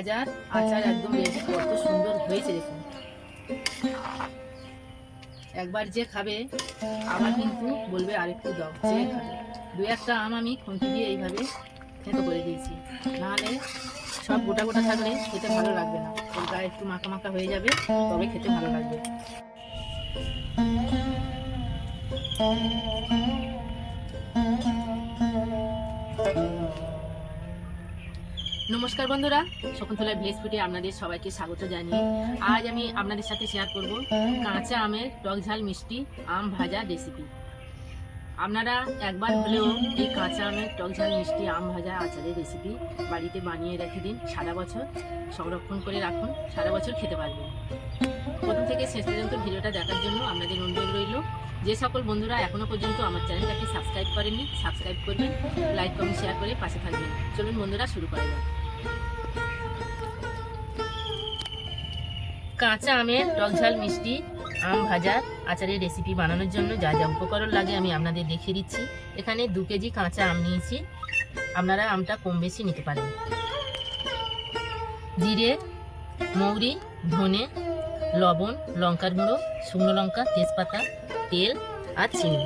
ভাজার আচার একদম রেডি কত সুন্দর হয়েছে দেখুন। একবার যে খাবে আবার কিন্তু বলবে আরেকটু দাও, যে খাবে। দু একটা আম আমি খুন্তি দিয়ে এইভাবে থেঁতো করে দিয়েছি। নাহলে সব গোটা গোটা থাকলে খেতে ভালো লাগবে না। ওর গায়ে একটু মাখা মাখা হয়ে যাবে, তবে খেতে ভালো লাগবে। নমস্কার বন্ধুরা শকুন্তলা ফুডে আপনাদের সবাইকে স্বাগত জানিয়ে আজ আমি আপনাদের সাথে শেয়ার করব কাঁচা আমের টক ঝাল মিষ্টি আম ভাজা রেসিপি আপনারা একবার হলেও এই কাঁচা আমের টক ঝাল মিষ্টি আম ভাজা আচারের রেসিপি বাড়িতে বানিয়ে রেখে দিন সারা বছর। সংরক্ষণ করে রাখুন, সারা বছর খেতে পারবেন। প্রথম থেকে শেষ পর্যন্ত ভিডিওটা দেখার জন্য আপনাদের অনুরোধ রইল। যে সকল বন্ধুরা এখনও পর্যন্ত আমার চ্যানেলটাকে সাবস্ক্রাইব করেননি সাবস্ক্রাইব করবেন লাইক কমেন্ট শেয়ার করে পাশে থাকবেন। চলুন বন্ধুরা শুরু করা যাক। কাঁচা আমের টক ঝাল মিষ্টি, আম ভাজার আচারের রেসিপি বানানোর জন্য যা যা উপকরণ লাগে আমি আপনাদের দেখিয়ে দিচ্ছি। এখানে দু কেজি কাঁচা আম নিয়েছি। আপনারা আমটা কম বেশি নিতে পারেন। জিরে, মৌরি, ধনে, লবণ, লঙ্কার গুঁড়ো, শুকনো লঙ্কা, তেজপাতা, তেল আর চিনি।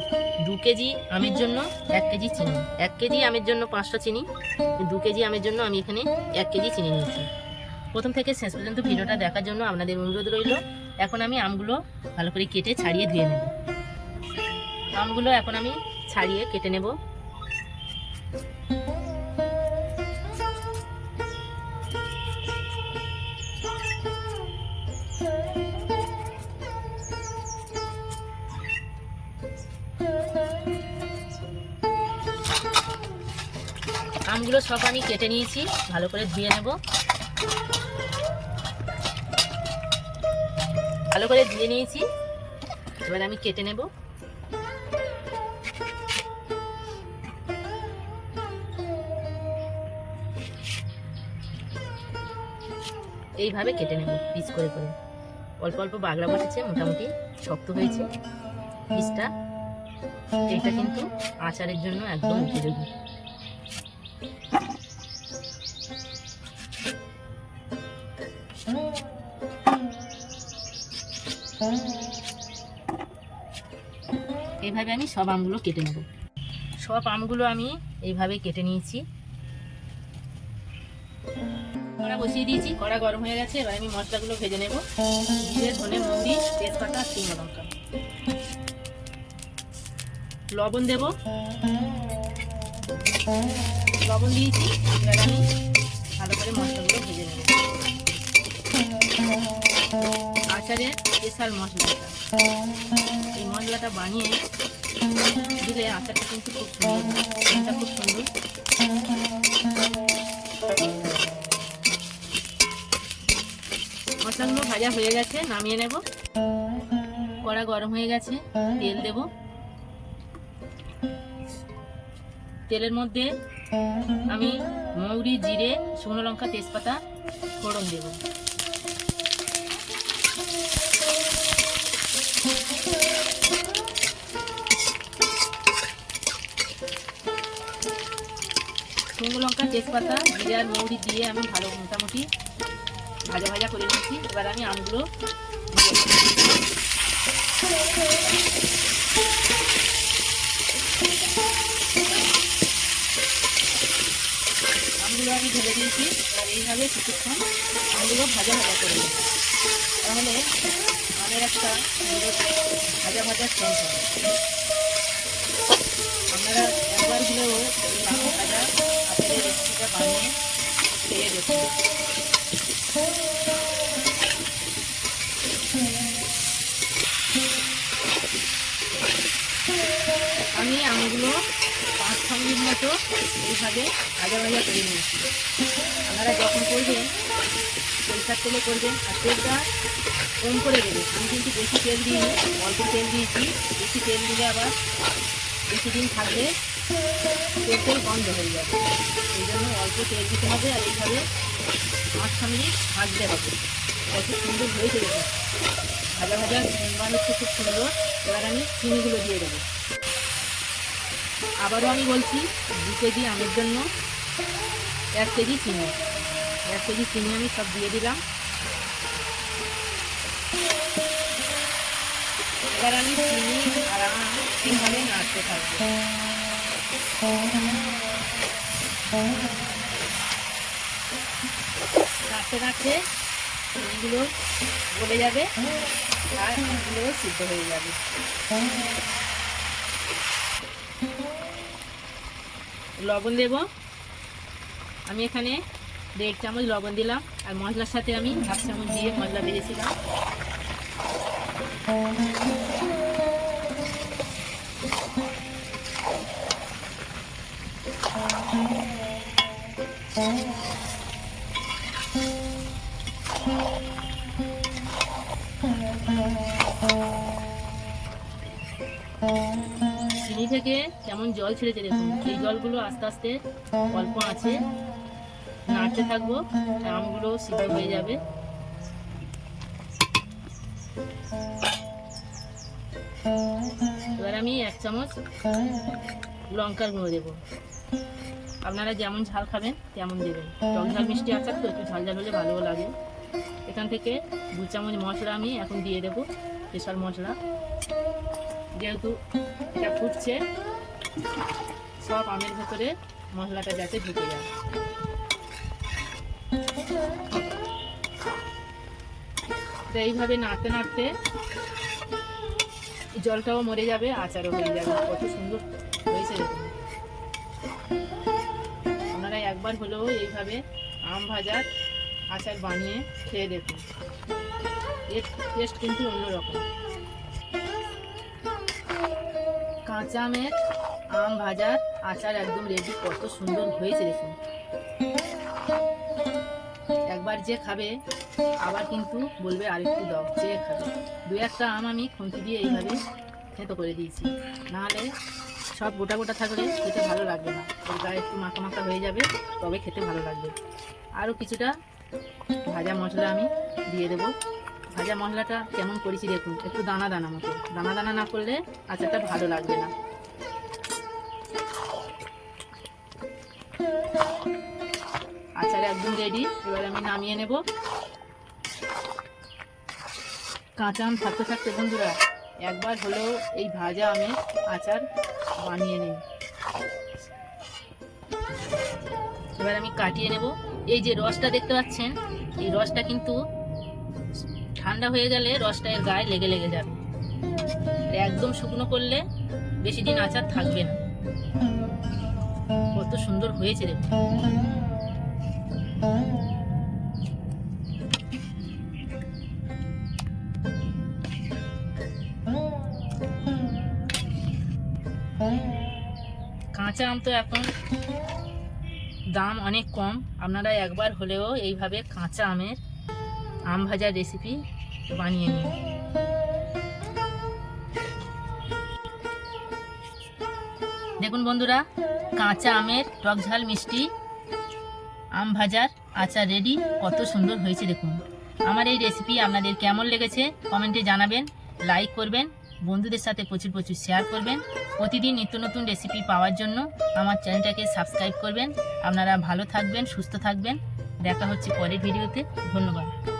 দু কেজি আমের জন্য এক কেজি চিনি। এক কেজি আমের জন্য পাঁচটা চিনি। দু কেজি আমের জন্য আমি এখানে এক কেজি চিনি নিয়েছি। প্রথম থেকে শেষ পর্যন্ত ভিডিওটা দেখার জন্য আপনাদের অনুরোধ রইল, এখন আমি আমগুলো ভালো করে কেটে ছাড়িয়ে ধুয়ে নেব। আমগুলো এখন আমি ছাড়িয়ে কেটে নেব। আমগুলো সব আমি কেটে নিয়েছি। ভালো করে ধুয়ে নেব। ভালো করে ধুয়ে নিয়েছি। এবার আমি কেটে নেব। এইভাবে কেটে নেব পিস করে করে। অল্প অল্প বাগড়া বসেছে, মোটামুটি শক্ত হয়েছে। পিসটা এটা কিন্তু আচারের জন্য একদম উপযোগী। এইভাবে আমি সব আমগুলো কেটে নেব। সব আমগুলো আমি এইভাবে কেটে নিয়েছি। কড়া বসিয়ে দিয়েছি, কড়া গরম হয়ে গেছে, এবার আমি মশলাগুলো ভেজে নেব। জিরে, ধনে, মৌরি, তেজপাতা আর লঙ্কা। লবণ দেব। লবণ দিয়েছি, এবার আমি ভালো করে মশলাগুলো ভেজে নেব। আচারের স্পেশাল মশলাটা এই মশলাটা বানিয়ে দিলে আচারটা কিন্তু খুব সুন্দর খুব সুন্দর। মশলাগুলো ভাজা হয়ে গেছে, নামিয়ে নেব। কড়া গরম হয়ে গেছে, তেল দেব। তেলের মধ্যে আমি মৌরি, জিরে, শুকনো লঙ্কা, তেজপাতা, ফোড়ন দেবো। শুকনো লঙ্কা, তেজপাতা, জিরে আর মৌরি দিয়ে আমি ভালো মোটামুটি ভাজা ভাজা করে নিচ্ছি এবার আমি আমগুলো দিয়ে দেব। আমগুলো আমি ঢেলে দিয়েছি এবার এইভাবে কিছুক্ষণ আলুগুলো ভাজা ভাজা করে নেব। তাহলে আমের একটা ভাজা ভাজা সেন্ট হবে। আপনারা একবার হলেও মাখন ভাজা আপনাদের রেসিপিটা বানিয়ে খেয়ে দেখুন। আমি আমগুলো পাঁচ ছ মতো এইভাবে ভাজা ভাজা করে নিয়েছি। আপনারা যখন করবেন সরিষার তেলে করবেন আর তেলটা কম করে দেবেন। আমি কিন্তু বেশি তেল দিইনি, অল্প তেল দিয়েছি। বেশি তেল দিলে আবার বেশি দিন থাকলে তেল বন্ধ হয়ে যাবে। এই জন্য অল্প তেল দিতে হবে আর এইভাবে পাঁচ ছ মিনিট ভাজতে হবে। কত সুন্দর হয়েছে দেখুন ভাজা ভাজা মান হচ্ছে খুব সুন্দর। এবার আমি চিনিগুলো দিয়ে দেবো। আবারও আমি বলছি, দু কেজি আমের জন্য এক কেজি চিনি। এক কেজি চিনি আমি সব দিয়ে দিলাম। এবার আমি চিনি আর আম নাড়তে থাকব। নাড়তে নাড়তে চিনিগুলো গলে যাবে আর আমগুলো সিদ্ধ হয়ে যাবে। লবণ দেব। আমি এখানে দেড় চামচ লবণ দিলাম। আর মশলার সাথে আমি হাফ চামচ দিয়ে মশলা ভেজেছিলাম। চিনি থেকে কেমন জল ছেড়েছে দেখুন। এই জলগুলো আস্তে আস্তে অল্প আছে। নাড়তে থাকব আমগুলো সিদ্ধ হয়ে যাবে। এবার আমি এক চামচ লঙ্কার গুঁড়ো দেবো। আপনারা যেমন ঝাল খাবেন, তেমন দেবেন। টক ঝাল মিষ্টি আচার তো, একটু ঝাল ঝাল হলে ভালো লাগে। এখান থেকে দু চামচ মশলা আমি এখন দিয়ে দেবো স্পেশাল মশলা। যেহেতু এটা ফুটছে, সব আমের ভেতরে মশলাটা যাতে ঢুকে যায়। তো এইভাবে নাড়তে নাড়তে জলটাও মরে যাবে, আচারও হয়ে যাবে। কত সুন্দর হয়েছে। আপনারা একবার হলেও এইভাবে আম ভাজার আচার বানিয়ে খেয়ে দেখুন। এর টেস্ট কিন্তু অন্যরকম। কাঁচা আমের আম ভাজার আচার একদম রেডি কত সুন্দর হয়েছে দেখুন। একবার যে খাবে, আবার কিন্তু বলবে আরেকটু দাও, যে খাবে। দু একটা আম আমি খুন্তি দিয়ে এইভাবে থেতো করে দিয়েছি। নাহলে সব গোটা গোটা থাকলে খেতে ভালো লাগবে না। ওর গায়ে একটু মাখা মাখা হয়ে যাবে, তবে খেতে ভালো লাগবে। আরও কিছুটা ভাজা মশলা আমি দিয়ে দেবো। ভাজা মশলাটা কেমন করেছি দেখুন, একটু দানা দানা মতো। দানা দানা না করলে আচারটা ভালো লাগবে না। আচার একদম রেডি এবার আমি নামিয়ে নেব। কাঁচা আম থাকতে থাকতে বন্ধুরা, একবার হলেও এই ভাজা আমের আচার বানিয়ে নিন। এবার আমি কাটিয়ে নেব। এই যে রসটা দেখতে পাচ্ছেন, এই রসটা কিন্তু ঠান্ডা হয়ে গেলে রসটা এর গায়ে লেগে লেগে যাবে। একদম শুকনো করলে বেশি দিন আচার থাকবে না। কত সুন্দর হয়েছে দেখুন কাঁচা আম তো এখন দাম অনেক কম। আপনারা একবার হলেও এইভাবে কাঁচা আমের আম ভাজার রেসিপি বানিয়ে নিন দেখুন বন্ধুরা, কাঁচা আমের টক ঝাল মিষ্টি, আম ভাজার আচার রেডি, কত সুন্দর হয়েছে দেখুন। আমার এই রেসিপি আপনাদের কেমন লেগেছে কমেন্টে জানাবেন লাইক করবেন, বন্ধুদের সাথে প্রচুর প্রচুর শেয়ার করবেন। প্রতিদিন নিত্য নতুন রেসিপি পাওয়ার জন্য আমার চ্যানেলটাকে সাবস্ক্রাইব করবেন। আপনারা ভালো থাকবেন, সুস্থ থাকবেন। দেখা হচ্ছে পরের ভিডিওতে ধন্যবাদ।